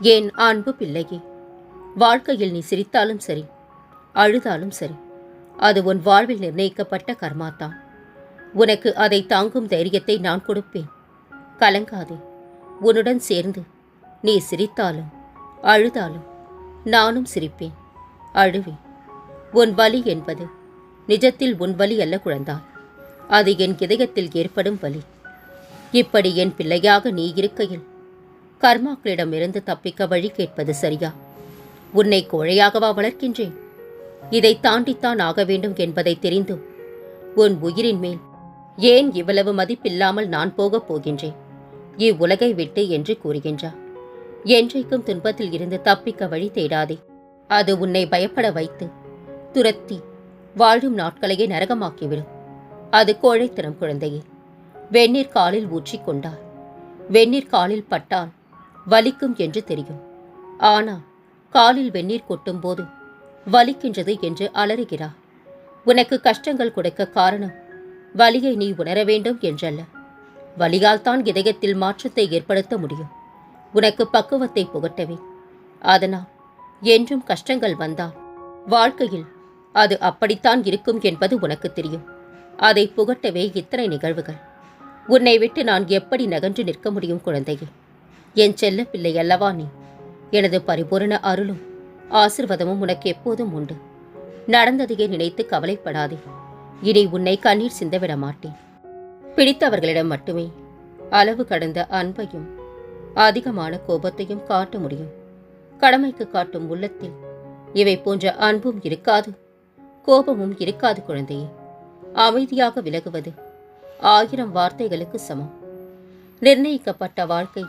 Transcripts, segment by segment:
என் அன்பு பிள்ளையே? வாழ்க்கையில் நீ சிரித்தாலும் சரி அழுதாலும் சரி அது உன் வாழ்வில் நிர்ணயிக்கப்பட்ட கர்மாத்தான். உனக்கு அதை தாங்கும் தைரியத்தை நான் கொடுப்பேன். கலங்காதே உன்னுடன் சேர்ந்து நீ சிரித்தாலும் அழுதாலும் நானும் சிரிப்பேன். அழுவேன் உன் வலி என்பது நிஜத்தில் உன் வலி அல்ல குழந்தாய் அது என் இதயத்தில் ஏற்படும் வலி. இப்படி என் பிள்ளையாக நீ இருக்கையில் கர்மாக்களிடமிருந்து தப்பிக்க வழி கேட்பது சரியா? உன்னை கோழையாகவா வளர்க்கின்றேன்? இதை தாண்டித்தான் ஆக வேண்டும் என்பதை தெரிந்தும் உன் உயிரின் மேல் ஏன் இவ்வளவு மதிப்பில்லாமல் நான் போகப் போகின்றேன்? இவ்வுலகை விட்டு என்று கூறுகின்றார் என்றைக்கும் துன்பத்தில் இருந்து தப்பிக்க வழி தேடாதே. அது உன்னை பயப்பட வைத்து துரத்தி வாழும் நாட்களையே நரகமாக்கிவிடும். அது கோழைத்தனம் குழந்தையே. வெந்நீர் காலில் ஊற்றிக்கொண்டார் வெந்நீர் காலில் பட்டால் வலிக்கும் என்று தெரியும். ஆனால் காலில் வெந்நீர் கொட்டும்போது வலிக்கின்றது என்று அலறுகிறார் உனக்கு கஷ்டங்கள் கொடுக்க காரணம் வலியை நீ உணர வேண்டும் என்றல்ல. வலியால் தான் இதயத்தில் மாற்றத்தை ஏற்படுத்த முடியும். உனக்கு பக்குவத்தை புகட்டவே. அதனால் என்றும் கஷ்டங்கள் வந்தால் வாழ்க்கையில் அது அப்படித்தான் இருக்கும் என்பது உனக்கு தெரியும். அதை புகட்டவே இத்தனை நிகழ்வுகள். உன்னை விட்டு நான் எப்படி நகன்று நிற்க முடியும் குழந்தையே? என் செல்ல பிள்ளை அல்லவா நீ? எனது பரிபூரண அருளும் ஆசிர்வாதமும் உனக்கு எப்போதும் உண்டு. நடந்ததையே நினைத்து கவலைப்படாதே. இனி உன்னை கண்ணீர் சிந்தவிட மாட்டேன் பிடித்தவர்களிடம் மட்டுமே அளவு கடந்த அன்பையும் அதிகமான கோபத்தையும் காட்ட முடியும். கடமைக்கு காட்டும் உள்ளத்தில் இவை போன்ற அன்பும் இருக்காது கோபமும் இருக்காது குழந்தையே. அமைதியாக விலகுவது ஆயிரம் வார்த்தைகளுக்கு சமம். நிர்ணயிக்கப்பட்ட வாழ்க்கை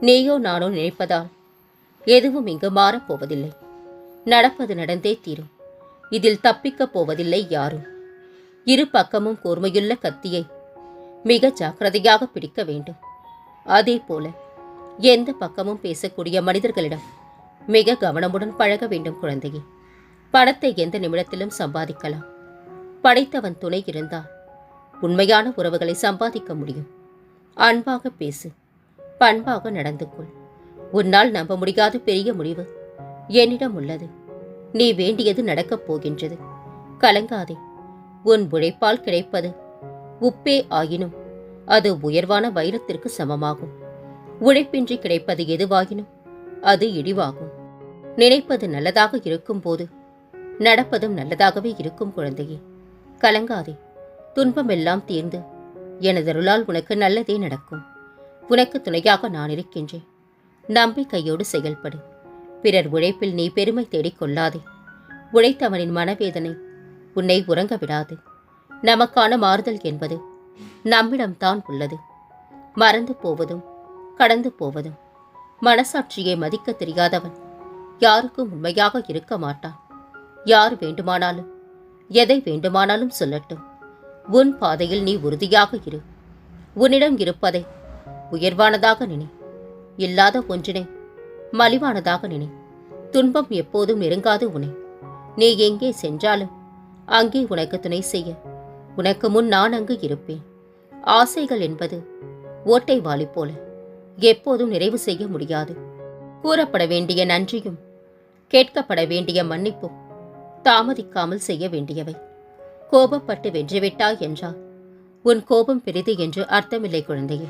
நீயோ நானோ நினைப்பதால் எதுவும் இங்கு மாறப்போவதில்லை நடப்பது நடந்தே தீரும். இதில் தப்பிக்கப் போவதில்லை யாரும். இரு பக்கமும் கூர்மையுள்ள கத்தியை மிக ஜாக்கிரதையாக பிடிக்க வேண்டும். அதே போல எந்த பக்கமும் பேசக்கூடிய மனிதர்களிடம் மிக கவனமுடன் பழக வேண்டும் குழந்தையே. பணத்தை எந்த நிமிடத்திலும் சம்பாதிக்கலாம். படைத்தவன் துணை இருந்தால் உண்மையான உறவுகளை சம்பாதிக்க முடியும். அன்பாக பேசு. பண்பாக நடந்து கொள். உன்னால் நம்ப முடியாத பெரிய முடிவு என்னிடம் உள்ளது. நீ வேண்டியது நடக்கப் போகின்றது. கலங்காதே. உன் உழைப்பால் கிடைப்பது உப்பே ஆயினும் அது உயர்வான வைரத்திற்கு சமமாகும். உழைப்பின்றி கிடைப்பது எதுவாகினும் அது இழிவாகும். நினைப்பது நல்லதாக இருக்கும்போது நடப்பதும் நல்லதாகவே இருக்கும் குழந்தையே. கலங்காதே. துன்பமெல்லாம் தீர்ந்து எனதருளால் உனக்கு நல்லதே நடக்கும். உனக்கு துணையாக நான் இருக்கின்றேன். நம்பிக்கையோடு செயல்படு. பிறர் உழைப்பில் நீ பெருமை தேடிக்கொள்ளாதே உழைத்தவனின் மனவேதனை உன்னை உறங்க விடாது. நமக்கான மாறுதல் என்பது நம்மிடம்தான் உள்ளது. மறந்து போவதும் கடந்து போவதும் மனசாட்சியை மதிக்க தெரியாதவன் யாருக்கும் உண்மையாக இருக்க மாட்டான். யார் வேண்டுமானாலும் எதை வேண்டுமானாலும் சொல்லட்டும். உன் பாதையில் நீ உறுதியாக இரு. உன்னிடம் இருப்பதை உயர்வானதாக நினை. இல்லாத ஒன்றினை மலிவானதாக நினை. துன்பம் எப்போதும் நெருங்காது உனை. நீ எங்கே சென்றாலும் அங்கே உனக்கு துணை செய்ய. உனக்கு முன் நான் அங்கு இருப்பேன். ஆசைகள் என்பது ஓட்டை வாளி போல எப்போதும் நிறைவு செய்ய முடியாது. கூறப்பட வேண்டிய நன்றியும் கேட்கப்பட வேண்டிய மன்னிப்பும் தாமதிக்காமல் செய்ய வேண்டியவை. கோபப்பட்டு வென்றுவிட்டாய் என்றால் உன் கோபம் பெரிது என்று அர்த்தமில்லை குழந்தையே.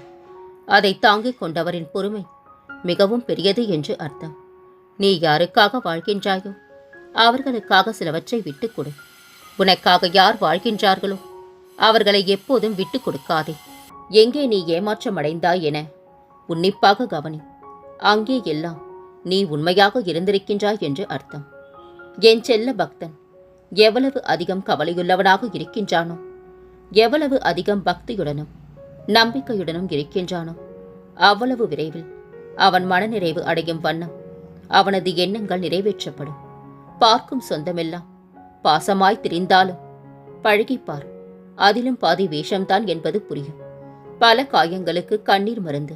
அதை தாங்கிக் கொண்டவரின் பொறுமை மிகவும் பெரியது என்று அர்த்தம். நீ யாருக்காக வாழ்கின்றாயோ அவர்களுக்காக சிலவற்றை விட்டுக் கொடு. உனக்காக யார் வாழ்கின்றார்களோ அவர்களை எப்போதும் விட்டுக் கொடுக்காதே. எங்கே நீ ஏமாற்றம் அடைந்தாய் என உன்னிப்பாக கவனி. அங்கே எல்லாம் நீ உண்மையாக இருந்திருக்கின்றாய் என்று அர்த்தம். என் செல்ல பக்தன் எவ்வளவு அதிகம் கவலையுள்ளவனாக இருக்கின்றானோ எவ்வளவு அதிகம் பக்தியுடனும் நம்பிக்கையுடனும் இருக்கின்றானோ? அவ்வளவு விரைவில் அவன் மனநிறைவு அடையும் வண்ணம் அவனது எண்ணங்கள் நிறைவேற்றப்படும். பார்க்கும் சொந்தமெல்லாம் பாசமாய் திரிந்தாலும் பழகிப்பார். அதிலும் பாதி வேஷம்தான் என்பது புரியும். பல காயங்களுக்கு கண்ணீர் மருந்து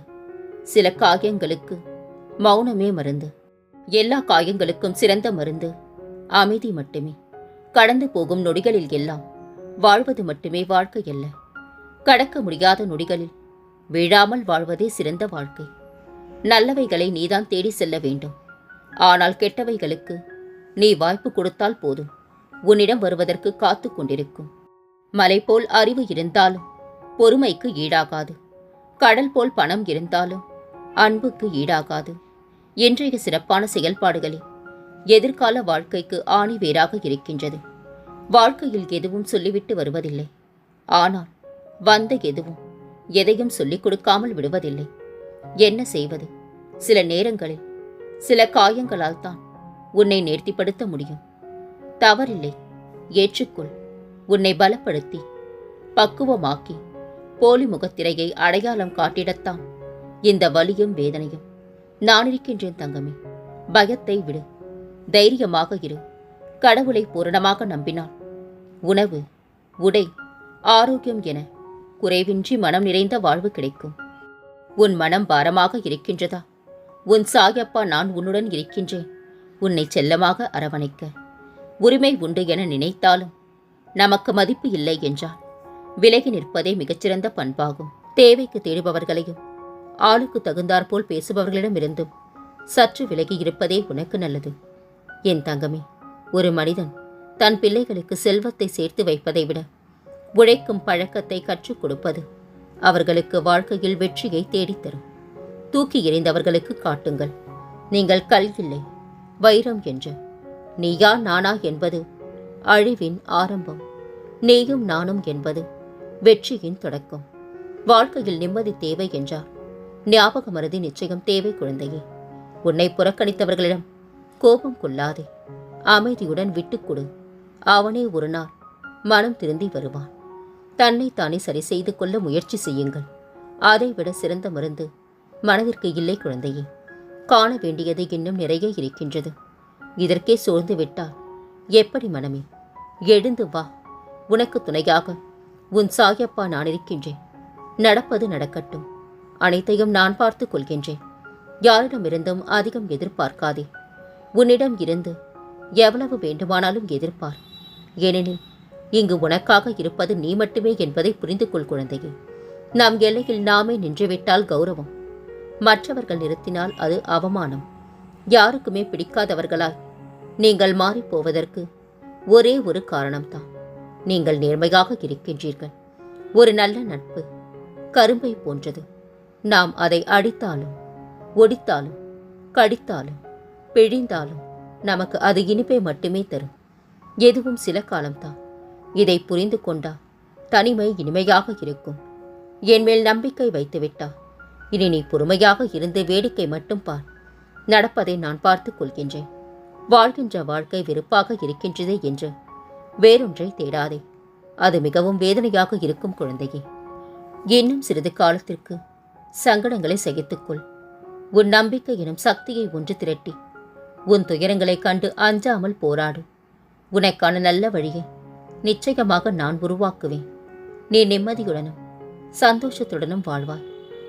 சில காயங்களுக்கு மௌனமே மருந்து எல்லா காயங்களுக்கும் சிறந்த மருந்து அமைதி மட்டுமே. கடந்து போகும் நொடிகளில் எல்லாம் வாழ்வது மட்டுமே வாழ்க்கை அல்ல. கடக்க முடியாத நொடிகளில். வீழாமல் வாழ்வதே சிறந்த வாழ்க்கை. நல்லவைகளை நீதான் தேடி செல்ல வேண்டும். ஆனால் கெட்டவைகளுக்கு நீ வாய்ப்பு கொடுத்தால் போதும். உன்னிடம் வருவதற்கு காத்து கொண்டிருக்கும். மலை போல் அறிவு இருந்தாலும் பொறுமைக்கு ஈடாகாது. கடல் போல் பணம் இருந்தாலும் அன்புக்கு ஈடாகாது. இன்றைய சிறப்பான செயல்பாடுகளே எதிர்கால வாழ்க்கைக்கு ஆணி வேறாக இருக்கின்றது. வாழ்க்கையில் எதுவும் சொல்லிவிட்டு வருவதில்லை. ஆனால் வந்த எதுவும் எதையும் சொல்லிக் கொடுக்காமல் விடுவதில்லை. என்ன செய்வது? சில நேரங்களில் சில காயங்களால் தான் உன்னை நேர்த்திப்படுத்த முடியும். தவறில்லை. ஏற்றுக்கொள். உன்னை பலப்படுத்தி பக்குவமாக்கி போலி முகத்திரையை அடையாளம் காட்டிடத்தான் இந்த வலியும் வேதனையும். நான் இருக்கின்றேன் தங்கமே. பயத்தை விடு. தைரியமாக இரு. கடவுளை பூரணமாக நம்பினால் உணவு உடை ஆரோக்கியம் என குறைவின்றி மனம் நிறைந்த வாழ்வு கிடைக்கும். உன் மனம் பாரமாக இருக்கின்றதா? உன் சாயப்பா நான் உன்னுடன் இருக்கின்றேன். உன்னை செல்லமாக அரவணைக்க. உரிமை உண்டு என நினைத்தாலும் நமக்கு மதிப்பு இல்லை என்றால் விலகி நிற்பதே மிகச்சிறந்த பண்பாகும். தேவைக்கு தேடுபவர்களையும் ஆளுக்கு தகுந்தாற்போல் பேசுபவர்களிடமிருந்தும் சற்று விலகி இருப்பதே உனக்கு நல்லது. என் தங்கமே ஒரு மனிதன் தன் பிள்ளைகளுக்கு செல்வத்தை சேர்த்து வைப்பதை விட உழைக்கும் பழக்கத்தை கற்றுக் கொடுப்பது அவர்களுக்கு வாழ்க்கையில் வெற்றியை தேடித்தரும். தூக்கி எறிந்தவர்களுக்கு காட்டுங்கள். நீங்கள் கல் இல்லை வைரம் என்று. நீயா நானா என்பது அழிவின் ஆரம்பம். நீயும் நானும் என்பது வெற்றியின் தொடக்கம். வாழ்க்கையில் நிம்மதி தேவை என்றார். ஞாபக மருதி நிச்சயம் தேவை குழந்தையே. உன்னை புறக்கணித்தவர்களிடம் கோபம் கொள்ளாதே. அமைதியுடன் விட்டுக்கொடு அவனே ஒரு நாள் மனம் திருந்தி வருவான். தன்னை தானே சரி செய்து கொள்ள முயற்சி செய்யுங்கள். அதைவிட சிறந்த மருந்து மனதிற்கு இல்லை குழந்தையே. காண வேண்டியது இன்னும் நிறைய இருக்கின்றது. இதற்கே சோர்ந்து விட்டால் எப்படி மனமே? எழுந்து வா. உனக்கு துணையாக உன் சாயப்பா நான் இருக்கின்றேன். நடப்பது நடக்கட்டும். அனைத்தையும் நான் பார்த்துக் கொள்கின்றேன். யாரிடமிருந்தும் அதிகம் எதிர்பார்க்காதே. உன்னிடம் இருந்து எவ்வளவு வேண்டுமானாலும் எதிர்பார் ஏனெனில் இங்கு உனக்காக இருப்பது நீ மட்டுமே என்பதை புரிந்து கொள் குழந்தையே. நம் எல்லையில் நாமே நின்றுவிட்டால் கௌரவம். மற்றவர்கள் நிறுத்தினால் அது அவமானம். யாருக்குமே பிடிக்காதவர்களாய் நீங்கள் மாறிப் போவதற்கு ஒரே ஒரு காரணம்தான். நீங்கள் நேர்மையாக இருக்கின்றீர்கள். ஒரு நல்ல நட்பு கரும்பை போன்றது. நாம் அதை அடித்தாலும் ஒடித்தாலும் கடித்தாலும் பிழிந்தாலும் நமக்கு அது இனிப்பை மட்டுமே தரும். எதுவும் சில காலம்தான். இதை புரிந்து கொண்டா தனிமை இனிமையாக இருக்கும். என் மேல் நம்பிக்கை வைத்துவிட்டா இனி நீ பொறுமையாக இருந்து வேடிக்கை மட்டும் பார். நடப்பதை நான் பார்த்துக் கொள்கின்றேன். வாழ்கின்ற வாழ்க்கை வெறுப்பாக இருக்கின்றதே என்று வேறொன்றை தேடாதே. அது மிகவும் வேதனையாக இருக்கும் குழந்தையே. இன்னும் சிறிது காலத்திற்கு சங்கடங்களை சகித்துக்கொள் உன் நம்பிக்கை எனும் சக்தியை ஒன்று திரட்டி உன் துயரங்களைக் கண்டு அஞ்சாமல் போராடு. உனக்கான நல்ல வழியை நிச்சயமாக நான் உருவாக்குவேன். நீ நிம்மதியுடனும் சந்தோஷத்துடனும் வாழ்வாய்.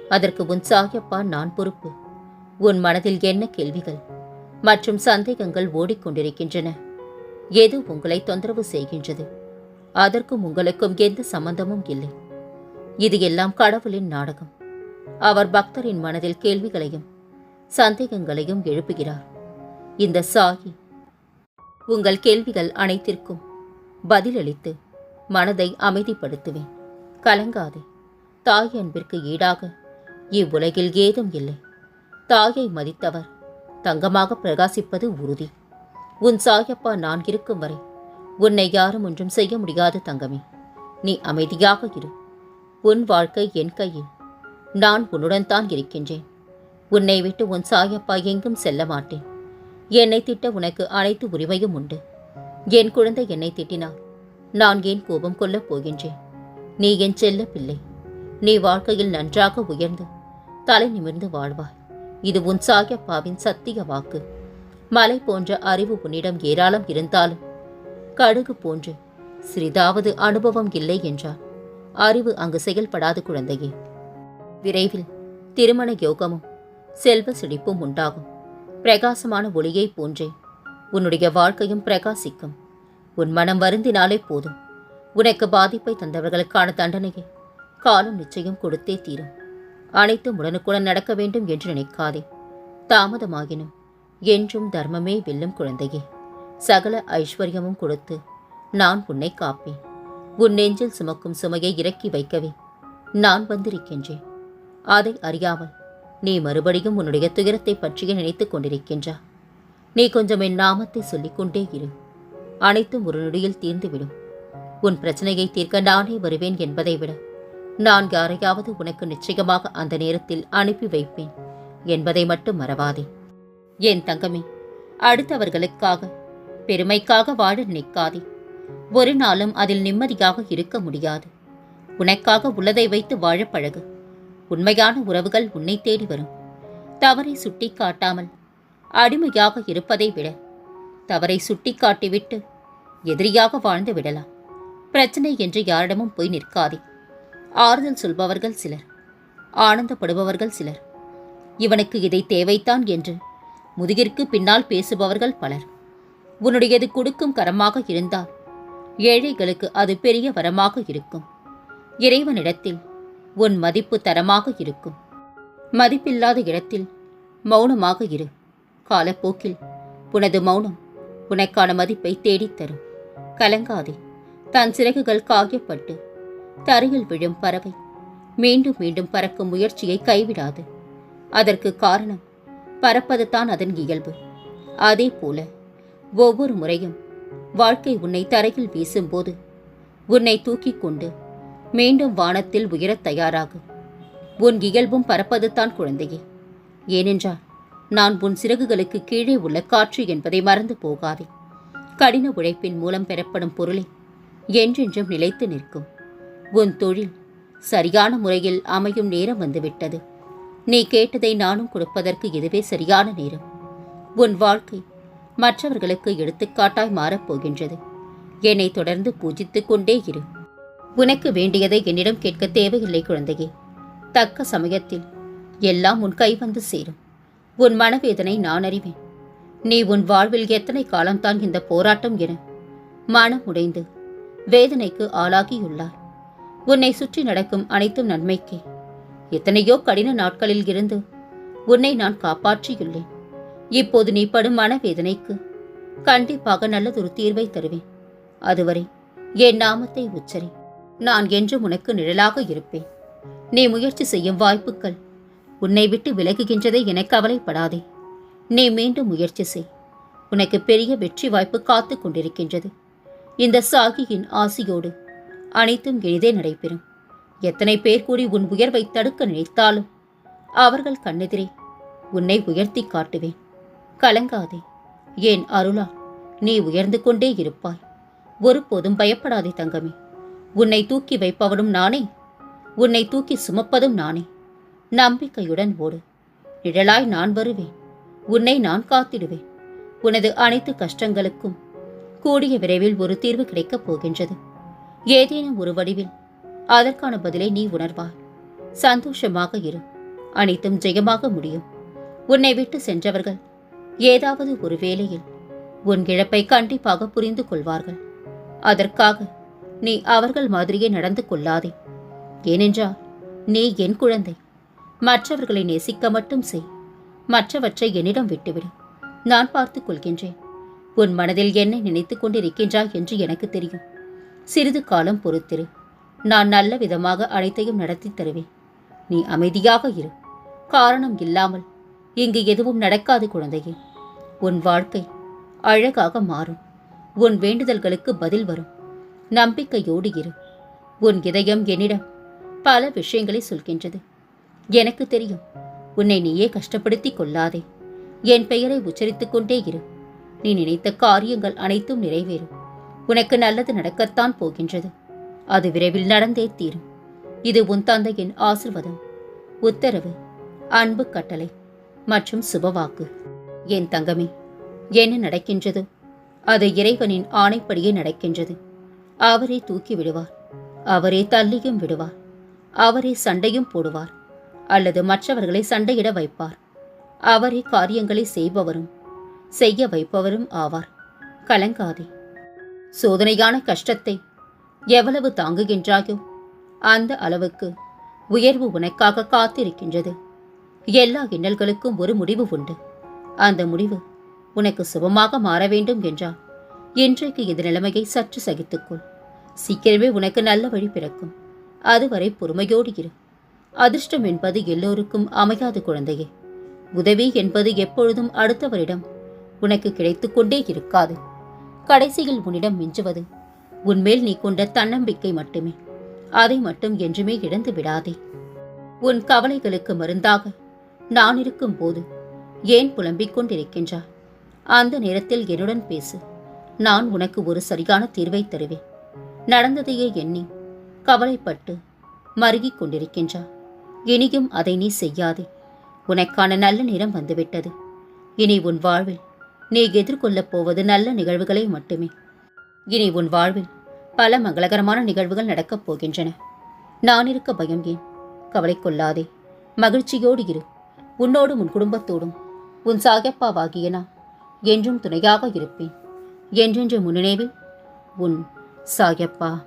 அதற்கு உன் சாயப்பா நான் பொறுப்பு. உன் மனதில் என்ன கேள்விகள் மற்றும் சந்தேகங்கள் ஓடிக்கொண்டிருக்கின்றன. எது உங்களை தொந்தரவு செய்கின்றது? அதற்கும் உங்களுக்கும் எந்த சம்பந்தமும் இல்லை. இது எல்லாம் கடவுளின் நாடகம். அவர் பக்தரின் மனதில் கேள்விகளையும் சந்தேகங்களையும் எழுப்புகிறார். இந்த சாயி உங்கள் கேள்விகள் அனைத்திற்கும் பதிலளித்து மனதை அமைதிப்படுத்துவேன். கலங்காதே. தாய் அன்பிற்கு ஈடாக இவ்வுலகில் ஏதும் இல்லை. தாயை மதித்தவர் தங்கமாக பிரகாசிப்பது உறுதி. உன் சாயப்பா நான் இருக்கும் வரை உன்னை யாரும் ஒன்றும் செய்ய முடியாது தங்கமே. நீ அமைதியாக இரு. உன் வாழ்க்கை என் கையில். நான் உன்னுடன் தான் இருக்கின்றேன். உன்னை விட்டு உன் சாயப்பா எங்கும் செல்ல மாட்டேன். என்னை திட்ட உனக்கு அனைத்து உரிமையும் உண்டு. என் குழந்தை என்னை திட்டினார் நான் ஏன் கோபம் கொள்ளப் போகின்றேன்? நீ என் செல்ல பிள்ளை. நீ வாழ்க்கையில் நன்றாக உயர்ந்து தலை நிமிர்ந்து வாழ்வாய். இது உன் சாயப்பாவின் சத்திய வாக்கு. மலை போன்ற அறிவு உன்னிடம் ஏராளம் இருந்தாலும் கடுகு போன்று சிறிதாவது அனுபவம் இல்லை என்றால் அறிவு அங்கு செயல்படாது குழந்தையே. விரைவில் திருமண யோகமும் செல்வ செழிப்பும் உண்டாகும். பிரகாசமான ஒளியைப் போன்றே உன்னுடைய வாழ்க்கையும் பிரகாசிக்கும். உன் மனம் வருந்தினாலே போதும். உனக்கு பாதிப்பை தந்தவர்களுக்கான தண்டனையை. காலம் நிச்சயம் கொடுத்தே தீரும். அனைத்தும் உடனுக்குடன் நடக்க வேண்டும் என்று நினைக்காதே. தாமதமாகினும் என்றும் தர்மமே வெல்லும் குழந்தையே. சகல ஐஸ்வர்யமும் கொடுத்து நான் உன்னை காப்பேன். உன் நெஞ்சில் சுமக்கும் சுமையை இறக்கி வைக்கவே நான் வந்திருக்கின்றேன். அதை அறியாமல் நீ மறுபடியும் உன்னுடைய துயரத்தை பற்றியே நினைத்துக் கொண்டிருக்கின்றா? நீ கொஞ்சம் என் நாமத்தை சொல்லிக்கொண்டே இரு. அனைத்தும் ஒரு நொடியில் தீர்ந்துவிடும். உன் பிரச்சனையை தீர்க்க நானே வருவேன் என்பதை விட நான் யாரையாவது உனக்கு நிச்சயமாக அந்த நேரத்தில் அனுப்பி வைப்பேன் என்பதை மட்டும் மறவாதே. என் தங்கமே அடுத்தவர்களுக்காக பெருமைக்காக வாழ நிற்காதே ஒரு நாளும் அதில் நிம்மதியாக இருக்க முடியாது. உனக்காக உள்ளதை வைத்து வாழ பழகு. உண்மையான உறவுகள் உன்னை தேடி வரும். தவறை சுட்டி காட்டாமல் அடிமையாக இருப்பதை விட தவறை சுட்டிக்காட்டிவிட்டு எதிரியாக வாழ்ந்து விடலாம். பிரச்சனை என்று யாரிடமும் போய் நிற்காதே. ஆறுதல் சொல்பவர்கள் சிலர் ஆனந்தப்படுபவர்கள் சிலர். இவனுக்கு இதை தேவைத்தான் என்று முதுகிற்கு பின்னால் பேசுபவர்கள் பலர். உன்னுடையது கொடுக்கும் கரமாக இருந்தால் ஏழைகளுக்கு அது பெரிய வரமாக இருக்கும். இறைவனிடத்தில் உன் மதிப்பு தரமாக இருக்கும். மதிப்பில்லாத இடத்தில் மௌனமாக இரு. காலப்போக்கில் உனது மௌனம் உனக்கான மதிப்பை தேடித்தரும். கலங்காதே. தன் சிறகுகள் காயப்பட்டு தரையில் விழும் பறவை மீண்டும் மீண்டும் பறக்கும் முயற்சியை கைவிடாது. அதற்கு காரணம் பறப்பதுதான் அதன் இயல்பு. அதே போல ஒவ்வொரு முறையும் வாழ்க்கை உன்னை தரையில் வீசும்போது உன்னை தூக்கிக் கொண்டு மீண்டும் வானத்தில் உயரத் தயாராகும் உன் இயல்பும் பறப்பதுதான் குழந்தையே. ஏனென்றால் நான் உன் சிறகுகளுக்கு கீழே உள்ள காற்று என்பதை மறந்து போகாதே. கடின உழைப்பின் மூலம் பெறப்படும் பொருளை என்றென்றும் நிலைத்து நிற்கும். உன் தொழில் சரியான முறையில் அமையும் நேரம் வந்துவிட்டது. நீ கேட்டதை நானும் கொடுப்பதற்கு இதுவே சரியான நேரம். உன் வாழ்க்கை மற்றவர்களுக்கு எடுத்துக்காட்டாய் மாறப்போகின்றது என்னை தொடர்ந்து பூஜித்துக் கொண்டே இரு. உனக்கு வேண்டியதை என்னிடம் கேட்க தேவையில்லை குழந்தையே. தக்க சமயத்தில் எல்லாம் உன் கை வந்து சேரும். உன் மனவேதனை நான் அறிவேன். நீ உன் வாழ்வில் எத்தனை காலம்தான் இந்த போராட்டம் என மனம் உடைந்து வேதனைக்கு ஆளாகியுள்ளாய். உன்னை சுற்றி நடக்கும் அனைத்தும் நன்மைக்கே. எத்தனையோ கடின நாட்களில் இருந்து உன்னை நான் காப்பாற்றியுள்ளேன். இப்போது நீ படும் மனவேதனைக்கு கண்டிப்பாக நல்லதொரு தீர்வை தருவேன். அதுவரை என் நாமத்தை உச்சரி நான் என்றும் உனக்கு நிழலாக இருப்பேன். நீ முயற்சி செய்யும் வாய்ப்புகள் உன்னை விட்டு விலகுகின்றதை என கவலைப்படாதே. நீ மீண்டும் முயற்சி செய். உனக்கு பெரிய வெற்றி வாய்ப்பு காத்து கொண்டிருக்கின்றது. இந்த சாகியின் ஆசியோடு அனைத்தும் எளிதே நடைபெறும். எத்தனை பேர் கூடி உன் உயர்வை தடுக்க நினைத்தாலும் அவர்கள் கண்ணெதிரே உன்னை உயர்த்தி காட்டுவேன். கலங்காதே. ஏன் அருளா நீ உயர்ந்து கொண்டே இருப்பாய். ஒருபோதும் பயப்படாதே தங்கமே. உன்னை தூக்கி வைப்பவனும் நானே. உன்னை தூக்கி சுமப்பதும் நானே. நம்பிக்கையுடன் ஓடு. நிழலாய் நான் வருவேன். உன்னை நான் காத்திடுவேன். உனது அனைத்து கஷ்டங்களுக்கும் கூடிய விரைவில் ஒரு தீர்வு கிடைக்கப் போகின்றது. ஏதேனும் ஒரு வடிவில் அதற்கான பதிலை நீ உணர்வாய். சந்தோஷமாக இரு. அனைத்தும் ஜெயமாக முடியும். உன்னை விட்டு சென்றவர்கள் ஏதாவது ஒரு வேளையில் உன் இழப்பை கண்டிப்பாக புரிந்து கொள்வார்கள். அதற்காக நீ அவர்கள் மாதிரியே நடந்து கொள்ளாதே. ஏனென்றால் நீ என் குழந்தை. மற்றவர்களை நேசிக்க மட்டும் செய். மற்றவற்றை என்னிடம் விட்டுவிடு. நான் பார்த்துக் கொள்கின்றேன். உன் மனதில் என்னை நினைத்துக் கொண்டிருக்கின்றாய் என்று எனக்கு தெரியும். சிறிது காலம் பொறுத்திரு. நான் நல்ல விதமாக அனைத்தையும் நடத்தி தருவேன். நீ அமைதியாக இரு. காரணம் இல்லாமல் இங்கு எதுவும் நடக்காது குழந்தையே. உன் வாழ்க்கை அழகாக மாறும். உன் வேண்டுதல்களுக்கு பதில் வரும். நம்பிக்கையோடு இரு. உன் இதயம் என்னிடம் பல விஷயங்களை சொல்கின்றது. எனக்கு தெரியும். உன்னை நீயே கஷ்டப்படுத்திக் கொள்ளாதே. என் பெயரை உச்சரித்துக் கொண்டே இரு. நீ நினைத்த காரியங்கள் அனைத்தும் நிறைவேறும். உனக்கு நல்லது நடக்கத்தான் போகின்றது. அது விரைவில் நடந்தே தீரும். இது உன் தந்தையின் ஆசிர்வாதம். உத்தரவு அன்பு கட்டளை மற்றும் சுபவாக்கு. என் தங்கமே என்ன நடக்கின்றது? அது இறைவனின் ஆணைப்படியே நடக்கின்றது. அவரே தூக்கி விடுவார். அவரே தள்ளியும் விடுவார். அவரே சண்டையும் போடுவார். அல்லது மற்றவர்களை சண்டையிட வைப்பார். அவரே காரியங்களை செய்பவரும் செய்ய வைப்பவரும் ஆவார். கலங்காதே. சோதனையான கஷ்டத்தை எவ்வளவு தாங்குகின்றாயோ அந்த அளவுக்கு உயர்வு உனக்காக காத்திருக்கின்றது. எல்லா இன்னல்களுக்கும் ஒரு முடிவு உண்டு. அந்த முடிவு உனக்கு சுபமாக மாற வேண்டும் என்றால் இன்றைக்கு இந்த நிலைமையை சற்று சகித்துக்கொள். சீக்கிரமே உனக்கு நல்ல வழி பிறக்கும். அதுவரை பொறுமையோடு இரு. அதிர்ஷ்டம் என்பது எல்லோருக்கும் அமையாது குழந்தையே. உதவி என்பது எப்பொழுதும் அடுத்தவரிடம் உனக்கு கிடைத்துக்கொண்டே இருக்காது. கடைசியில் உன்னிடம் மிஞ்சுவது உன்மேல் நீ கொண்ட தன்னம்பிக்கை மட்டுமே. அதை மட்டும் என்றுமே இழந்து விடாதே. உன் கவலைகளுக்கு மருந்தாக நான் இருக்கும் போது ஏன் புலம்பிக் கொண்டிருக்கின்றாய்? அந்த நேரத்தில் என்னுடன் பேசு. நான் உனக்கு ஒரு சரியான தீர்வை தருவேன். நடந்ததையே எண்ணி கவலைப்பட்டு மருகிக் கொண்டிருக்கின்றாய். இனியும் அதை நீ செய்யாதே. உனக்கான நல்ல நேரம் வந்துவிட்டது. இனி உன் வாழ்வில் நீ எதிர்கொள்ளப் போவது நல்ல நிகழ்வுகளை மட்டுமே. இனி உன் வாழ்வில் பல மங்களகரமான நிகழ்வுகள் நடக்கப் போகின்றன. நான் இருக்க பயம் ஏன்? கவலை கொள்ளாதே. மகிழ்ச்சியோடு இரு. உன்னோடும் உன் குடும்பத்தோடும். உன் சாகப்பாவாகிய நான் என்றும் துணையாக இருப்பேன். என்றென்று முன்னினைவில் உன் சாயப்பா